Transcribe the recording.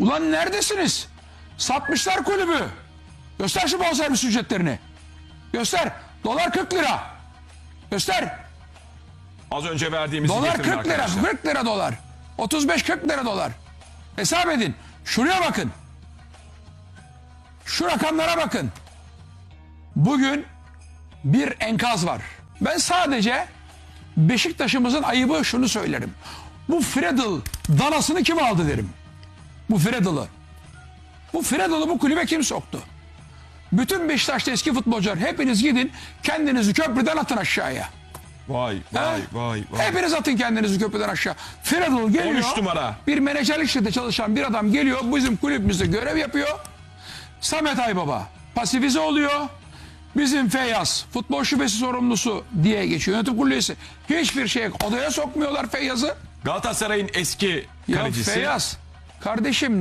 Ulan neredesiniz? Satmışlar kulübü. Göster şu bonservis ücretlerini. Göster. Dolar 40 lira. Göster. Az önce verdiğimizi Dolar getirin 40 lira. arkadaşlar. 40 lira dolar. 35-40 lira dolar. Hesap edin. Şuraya bakın. Şu rakamlara bakın. Bugün bir enkaz var. Ben sadece Beşiktaş'ımızın ayıbı şunu söylerim. Bu Fredel danasını kim aldı derim. Bu Fredel'ı. Bu Fredel'ı bu kulübe kim soktu? Bütün Beşiktaş'ta eski futbolcular hepiniz gidin kendinizi köprüden atın aşağıya. Vay vay vay vay. Hepiniz atın kendinizi köprüden aşağı. Fredel geliyor. 13 numara. Bir menajerlik şirkette çalışan bir adam geliyor. Bizim kulübümüzde görev yapıyor. Samet Aybaba pasifize oluyor. Bizim Feyyaz futbol şubesi sorumlusu diye geçiyor. Yönetim kurulu üyesi. Hiçbir şey odaya sokmuyorlar Feyyaz'ı. Galatasaray'ın eski Ya kalecisi. Feyyaz kardeşim